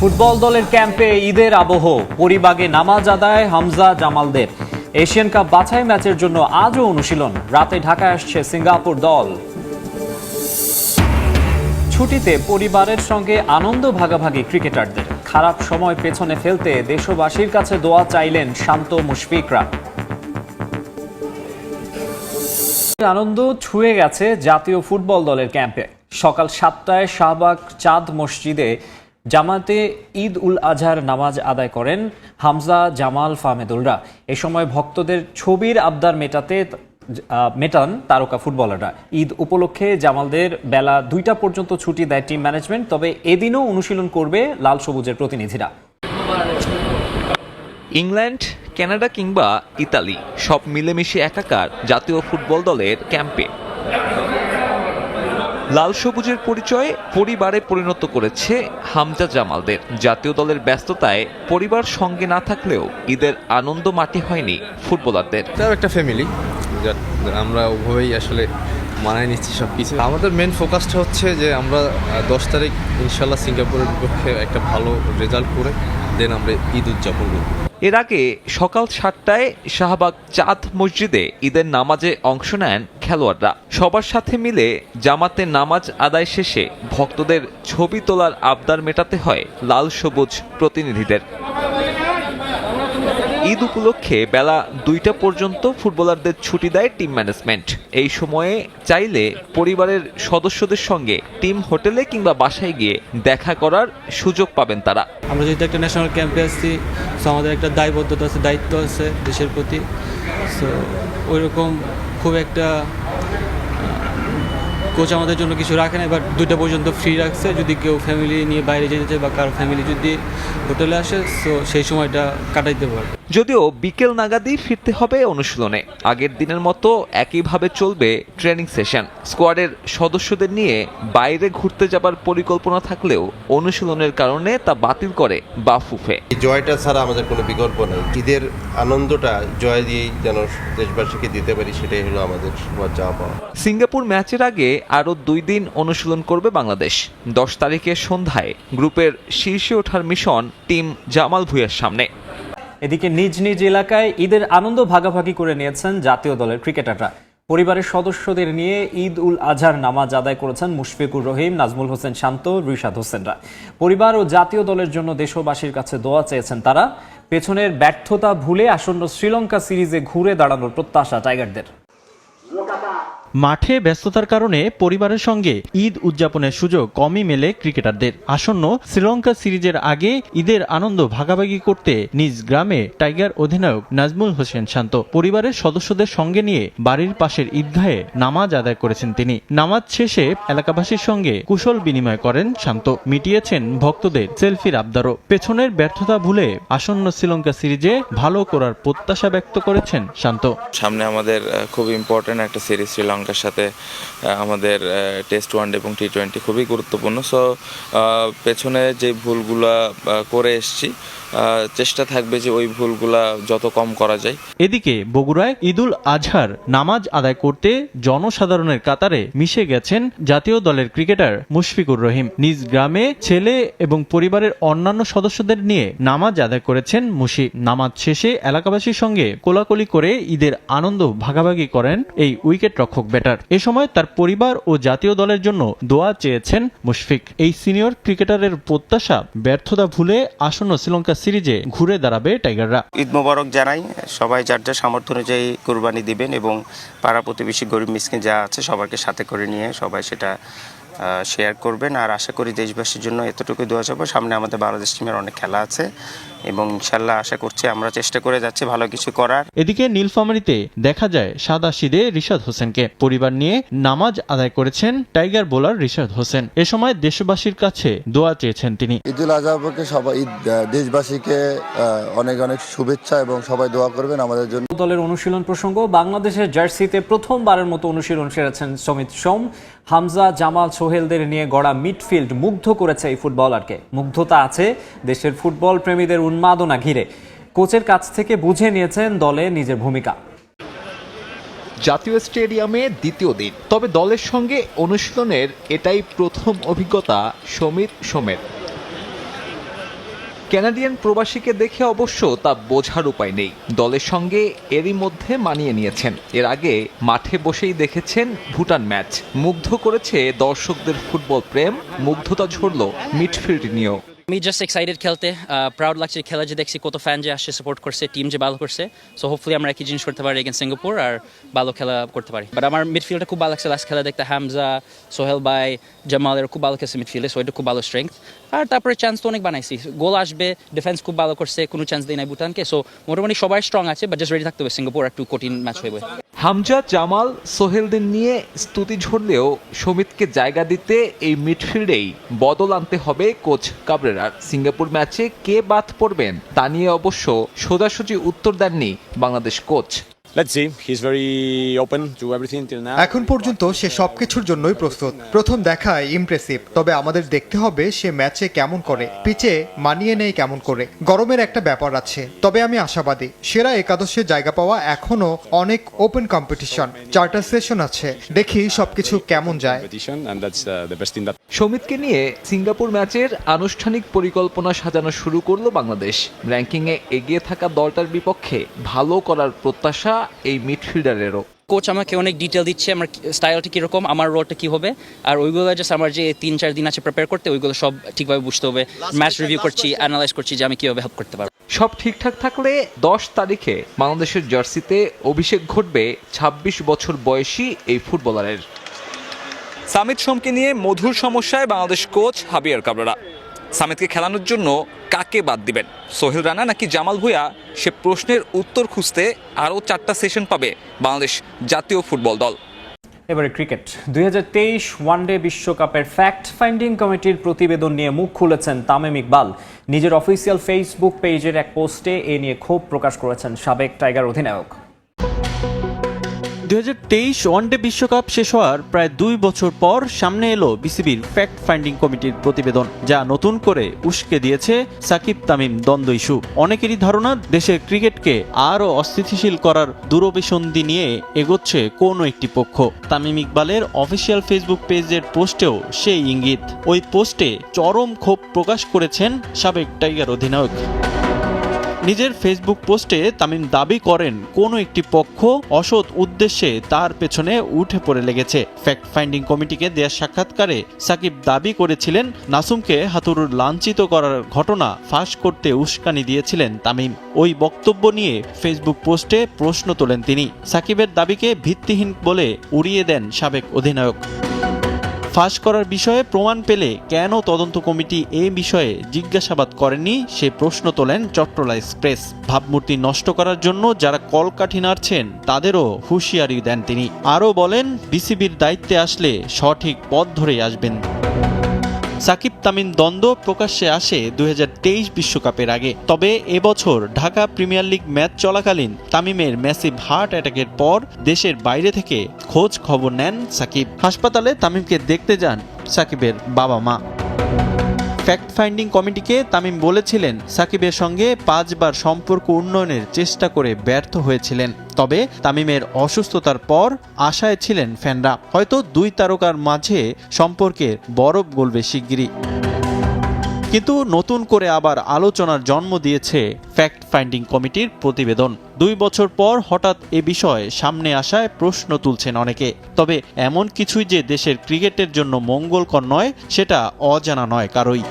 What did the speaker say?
Football দলের ক্যাম্পে ঈদের আবহ। পরিবাগে নামাজ আদায় হামজা জামালদের। এশিয়ান কাপ বাছাই ম্যাচের জন্য আজও অনুশীলন। রাতে ঢাকায় আসছে সিঙ্গাপুর দল। ছুটিতে পরিবারের সঙ্গে আনন্দ ভাগাভাগি ক্রিকেটারদের। খারাপ সময় পেছনে ফেলতে দেশবাসীর কাছে দোয়া চাইলেন শান্ত মুশফিকরা। আনন্দ ছুঁয়ে গেছে জাতীয় ফুটবল দলের ক্যাম্পে। সকাল সাতটায় শাহবাগ চাঁদ মসজিদে জামাতে ঈদ উল আজহার নামাজ আদায় করেন হামজা জামাল ফাহমেদুলরা। এ সময় ভক্তদের ছবির আবদার মেটাতে মেটান তারকা ফুটবলাররা। ঈদ উপলক্ষে জামালদের বেলা দুইটা পর্যন্ত ছুটি দেয় টিম ম্যানেজমেন্ট, তবে এদিনও অনুশীলন করবে লাল সবুজের প্রতিনিধিরা। ইংল্যান্ড, কানাডা কিংবা ইতালি সব মিলেমিশে একাকার জাতীয় ফুটবল দলের ক্যাম্পে। লাল সবুজের পরিচয় পরিবারে পরিণত করেছে হামজা জামালদের। জাতীয় দলের ব্যস্ততায় পরিবার সঙ্গে না থাকলেও ঈদের আনন্দ মাটি হয়নি ফুটবলারদের। একটা ফ্যামিলি আমরা ওভাবেই আসলে মানায় নিচ্ছি সব কিছু আমাদের মেন ফোকাসটা হচ্ছে যে আমরা দশ তারিখ ইনশাল্লাহ সিঙ্গাপুরের বিপক্ষে একটা ভালো রেজাল্ট করে দেন আমরা ঈদ উদযাপন করব। এর আগে সকাল সাতটায় শাহবাগ চাঁদ মসজিদে ঈদের নামাজে অংশ নেন খেলোয়াড়রা। সবার সাথে মিলে জামাতে নামাজ আদায় শেষে ভক্তদের ছবি তোলার আবদার মেটাতে হয় লাল সবুজ প্রতিনিধিদের। ঈদ উপলক্ষে বেলা দুইটা পর্যন্ত ফুটবলারদের ছুটি দেয় টিম ম্যানেজমেন্ট। এই সময়ে চাইলে পরিবারের সদস্যদের সঙ্গে টিম হোটেলে কিংবা বাসায় গিয়ে দেখা করার সুযোগ পাবেন তারা। আমরা যেহেতু একটা ন্যাশনাল ক্যাম্পে আসছি সো আমাদের একটা দায়বদ্ধতা আছে, দায়িত্ব আছে দেশের প্রতি। সো ওইরকম খুব একটা কোচ আমাদের জন্য কিছু রাখে না এবার দুইটা পর্যন্ত ফ্রি রাখছে। যদি কেউ ফ্যামিলি নিয়ে বাইরে যেতে চায় বা কারও ফ্যামিলি যদি হোটেলে আসে সো সেই সময়টা কাটাইতে পারবে। যদিও বিকেল নাগাদই ফিরতে হবে অনুশীলনে। আগের দিনের মতো একইভাবে চলবে ট্রেনিং সেশন স্কোয়াডের সদস্যদের নিয়ে বাইরে ঘুরতে যাবার পরিকল্পনা থাকলেও অনুশীলনের কারণে তা বাতিল করে বাফুফে। এই জয়টা ছাড়া আমাদের কোনো বিকল্প নেই। ঈদের আনন্দটা জয় দিয়েই যেন দেশবাসীকে দিতে পারি সেটাই হলো আমাদের সবার চাওয়া পাওয়া। সিঙ্গাপুর ম্যাচের আগে আরও দুই দিন অনুশীলন করবে বাংলাদেশ। দশ তারিখে সন্ধ্যায় গ্রুপের শীর্ষে ওঠার মিশন টিম জামাল ভুঁইয়ার সামনে। এদিকে নিজ নিজ এলাকায় ঈদের আনন্দ ভাগাভাগি করে নিয়েছেন জাতীয় দলের ক্রিকেটাররা। পরিবারের সদস্যদের নিয়ে ঈদ উল আজহার নামাজ আদায় করেছেন মুশফিকুর রহিম, নাজমুল হোসেন শান্ত, রিশাদ হোসেনরা। পরিবার ও জাতীয় দলের জন্য দেশবাসীর কাছে দোয়া চেয়েছেন তারা। পেছনের ব্যর্থতা ভুলে আসন্ন শ্রীলঙ্কা সিরিজে ঘুরে দাঁড়ানোর প্রত্যাশা টাইগারদের। মাঠে ব্যস্ততার কারণে পরিবারের সঙ্গে ঈদ উদযাপনের সুযোগ কমই মেলে ক্রিকেটারদের। আসন্ন শ্রীলঙ্কা সিরিজের আগে ঈদের আনন্দ ভাগাভাগি করতে নিজ গ্রামে টাইগার অধিনায়ক নাজমুল হোসেন শান্ত, পরিবারের সদস্যদের সঙ্গে নিয়ে বাড়ির পাশের ঈদগাহে নামাজ আদায় করেছেন তিনি। নামাজ শেষে এলাকাবাসীর সঙ্গে কুশল বিনিময় করেন শান্ত। মিটিয়েছেন ভক্তদের সেলফির আবদারও। পেছনের ব্যর্থতা ভুলে আসন্ন শ্রীলঙ্কা সিরিজে ভালো করার প্রত্যাশা ব্যক্ত করেছেন শান্ত। সামনে আমাদের খুব ইম্পর্ট্যান্ট একটা সিরিজ শ্রীলঙ্কার সাথে আমাদের টেস্ট ওয়ানডে এবং টি টোয়েন্টি খুবই গুরুত্বপূর্ণ। সো পেছনে যে ভুলগুলা করে এসছি চেষ্টা থাকবে যে ওই ভুলগুলা যত কম করা যায়। এদিকে বগুড়ায় ঈদুল আজহার নামাজ আদায় করতে জনসাধারণের কাতারে মিশে গেছেন জাতীয় দলের ক্রিকেটার মুশফিকুর রহিম। নিজ গ্রামে ছেলে এবং পরিবারের অন্যান্য সদস্যদের নিয়ে নামাজ আদায় করেছেন মুশি। নামাজ শেষে এলাকাবাসীর সঙ্গে কোলাকুলি করে ঈদের আনন্দ ভাগাভাগি করেন এই উইকেট রক্ষক ব্যাটার। এ সময় তার পরিবার ও জাতীয় দলের জন্য দোয়া চেয়েছেন মুশফিক। এই সিনিয়র ক্রিকেটারের প্রত্যাশা ব্যর্থতা ভুলে আসন্ন শ্রীলঙ্কা সিরিজে ঘুরে দাঁড়াবে টাইগাররা। ঈদ মোবারক জানাই, সবাই যার যা সামর্থ্য অনুযায়ী কুরবানি দিবেন এবং পাড়া প্রতিবেশী গরিব মিসকিন যা আছে সবাইকে সাথে করে নিয়ে সবাই সেটা শেয়ার করবেন। আর আশা করি দেশবাসীর জন্য এতটুকু দোয়া যাব সামনে আমাদের বাংলাদেশ টিমের অনেক খেলা আছে এবং ইনশাল্লাহ আশা করছি আমরা চেষ্টা করে যাচ্ছি ভালো কিছু করার। এদিকে নীলফামারীতে দেখা যায় সাদা সিদে রিশাদ হোসেনকে। পরিবার নিয়ে নামাজ আদায় করেছেন টাইগার বোলার রিশাদ হোসেন। এ সময় দেশবাসীর কাছে দোয়া চেয়েছেন তিনি। ঈদুল আজহাকে সবাই ঈদ দেশবাসীকে আহ, অনেক অনেক শুভেচ্ছা এবং সবাই দোয়া করবেন আমাদের জন্য। দলের অনুশীলন প্রসঙ্গ বাংলাদেশের জার্সিতে প্রথমবারের মতো অনুশীলন সেরেছেন সমিত সোম। হামজা জামাল সোহেলদের নিয়ে গড়া মিডফিল্ড মুগ্ধ করেছে এই ফুটবলারকে। মুগ্ধতা আছে দেশের ফুটবল প্রেমীদের উন্মাদনা ঘিরে। কোচের কাছ থেকে বুঝে নিয়েছেন দলে নিজের ভূমিকা। জাতীয় স্টেডিয়ামে দ্বিতীয় দিন, তবে দলের সঙ্গে অনুশীলনের এটাই প্রথম অভিজ্ঞতা সমীর সোমের। ক্যানাডিয়ান প্রবাসীকে দেখে অবশ্য তা বোঝার উপায় নেই। দলের সঙ্গে এরই মধ্যে মানিয়ে নিয়েছেন। এর আগে মাঠে বসেই দেখেছেন ভুটান ম্যাচ। মুগ্ধ করেছে দর্শকদের ফুটবল প্রেম, মুগ্ধতা ঝরল মিডফিল্ড নিয়েও। আমি জাস্ট এক্সাইটেড খেলতে প্রাউড লাগছে খেলা যে দেখছি, কত ফ্যান যে আসছে সাপোর্ট করছে টিম যে ভালো করছে। সো হোপফুলি আমরা একই জিনিস করতে পারি এগেন সিঙ্গাপুর আর ভালো খেলা করতে পারি। বাট আমার মিডফিল্ডটা খুব ভালো লাগছে লাস্ট খেলা দেখতে হামজা সোহেল বাই জামালের খুব ভালো খেলছে মিডফিল্ডে সো এটা খুব ভালো স্ট্রেংথ আর তারপরে চান্স তো অনেক বানাইছি। গোল আসবে ডিফেন্স খুব ভালো করছে, কোনো চান্স দেয় নাই ভুটানকে। সো মোটামুটি সবাই স্ট্রং আছে বাট জাস্ট রেডি থাকতে হবে সিঙ্গাপুর একটু কঠিন ম্যাচ হইবে। হামজা, জামাল, সোহেলদের নিয়ে স্তুতি ঝরলেও সমিতকে জায়গা দিতে এই মিডফিল্ডেই বদল আনতে হবে কোচ কাবরেরার সিঙ্গাপুর ম্যাচে কে বাদ পড়বেন তা নিয়ে অবশ্য সোজাসুজি উত্তর দেননি Bangladesh coach. Let's see. He's very open to everything till now. এখন পর্যন্ত সে সবকিছুর জন্যই প্রস্তুত। প্রথম দেখায় ইমপ্রেসিভ তবে আমাদের দেখতে হবে সে ম্যাচে কেমন করে। পিচে মানিয়ে নেই কেমন করে। গরমের একটা ব্যাপার আছে। তবে আমি আশাবাদী সেরা একাদশে জায়গা পাওয়া এখনও অনেক ওপেন কম্পিটিশন চার্টার সেশন আছে। দেখি সবকিছু কেমন যায়। Uh, সমিতকে নিয়ে সিঙ্গাপুর ম্যাচের আনুষ্ঠানিক পরিকল্পনা সাজানো শুরু করল বাংলাদেশ। র্যাঙ্কিংয়ে এগিয়ে থাকা দলটার বিপক্ষে ভালো করার প্রত্যাশা এই মিডফিল্ডারেরও কোচ আমাকে অনেক ডিটেল দিচ্ছে আমার স্টাইলটা কীরকম আমার রোলটা কী হবে। আর ওইগুলো জাস্ট আমার যে তিন চার দিন আছে প্রিপেয়ার করতে ওইগুলো সব ঠিকভাবে বুঝতে হবে। ম্যাচ রিভিউ করছি অ্যানালাইজ করছি যে আমি কীভাবে হেল্প করতে পারব। সব ঠিকঠাক থাকলে দশ তারিখে বাংলাদেশের জার্সিতে অভিষেক ঘটবে ২৬ বছর বয়সী এই ফুটবলারের সামিত সোমকে নিয়ে মধুর সমস্যায় বাংলাদেশ কোচ হাবিয়ার কাবরারা। সামিতকে খেলানোর জন্য কাকে বাদ দিবেন? সোহেল রানা নাকি জামাল ভুঁইয়া? সে প্রশ্নের উত্তর খুঁজতে আরও চারটা সেশন পাবে বাংলাদেশ জাতীয় ফুটবল দল। এবারে ক্রিকেট। দুই হাজার তেইশ ওয়ানডে বিশ্বকাপের ফ্যাক্ট ফাইন্ডিং কমিটির প্রতিবেদন নিয়ে মুখ খুলেছেন তামিম ইকবাল। নিজের অফিসিয়াল ফেসবুক পেজের এক পোস্টে এ নিয়ে ক্ষোভ প্রকাশ করেছেন সাবেক টাইগার অধিনায়ক। দুই হাজার তেইশ ওয়ানডে বিশ্বকাপ শেষ হওয়ার প্রায় দুই বছর পর সামনে এলো বিসিবির ফ্যাক্ট ফাইন্ডিং কমিটির প্রতিবেদন, যা নতুন করে উস্কে দিয়েছে সাকিব তামিম দ্বন্দ্ব ইস্যু। অনেকেরই ধারণা, দেশের ক্রিকেটকে আরও অস্থিতিশীল করার দূরভিসন্ধি নিয়ে এগোচ্ছে কোনো একটি পক্ষ। তামিম ইকবালের অফিসিয়াল ফেসবুক পেজের পোস্টেও সেই ইঙ্গিত। ওই পোস্টে চরম ক্ষোভ প্রকাশ করেছেন সাবেক টাইগার অধিনায়ক। নিজের ফেসবুক পোস্টে তামিম দাবি করেন, কোনো একটি পক্ষ অসৎ উদ্দেশ্যে তার পেছনে উঠে পড়ে লেগেছে। ফ্যাক্ট ফাইন্ডিং কমিটিকে দেওয়া সাক্ষাৎকারে সাকিব দাবি করেছিলেন, নাসুমকে হাতুরুর লাঞ্ছিত করার ঘটনা ফাঁস করতে উস্কানি দিয়েছিলেন তামিম। ওই বক্তব্য নিয়ে ফেসবুক পোস্টে প্রশ্ন তোলেন তিনি। সাকিবের দাবিকে ভিত্তিহীন বলে উড়িয়ে দেন সাবেক অধিনায়ক। ফাঁস করার বিষয়ে প্রমাণ পেলে কেন তদন্ত কমিটি এ বিষয়ে জিজ্ঞাসাবাদ করেনি, সে প্রশ্ন তোলেন চট্টলা এক্সপ্রেস। ভাবমূর্তি নষ্ট করার জন্য যারা কলকাঠি নাড়ছেন, তাদেরও হুঁশিয়ারি দেন তিনি। আরও বলেন, বিসিবির দায়িত্বে আসলে সঠিক পথ ধরে আসবেন। সাকিব তামিম দ্বন্দ্ব প্রকাশ্যে আসে দুই বিশ্বকাপের আগে। তবে এবছর ঢাকা প্রিমিয়ার লিগ ম্যাচ চলাকালীন তামিমের ম্যাসিভ হার্ট অ্যাটাকের পর দেশের বাইরে থেকে খোঁজ খবর নেন সাকিব। হাসপাতালে তামিমকে দেখতে যান সাকিবের বাবা মা ফ্যাক্ট ফাইন্ডিং কমিটিকে তামিম বলেছিলেন, সাকিবের সঙ্গে পাঁচবার সম্পর্ক উন্নয়নের চেষ্টা করে ব্যর্থ হয়েছিলেন। তবে তামিমের অসুস্থতার পর আশায় ছিলেন ফ্যানরা। হয়তো দুই তারকার মাঝে সম্পর্কের বরফ গলবে শিগগিরই। কিন্তু নতুন করে আবার আলোচনার জন্ম দিয়েছে ফ্যাক্ট ফাইন্ডিং কমিটির প্রতিবেদন। দুই বছর পর হঠাৎ এ বিষয়ে সামনে আসায় প্রশ্ন তুলছেন অনেকে। তবে এমন কিছুই যে দেশের ক্রিকেটের জন্য মঙ্গলকর নয়, সেটা অজানা নয় কারোই।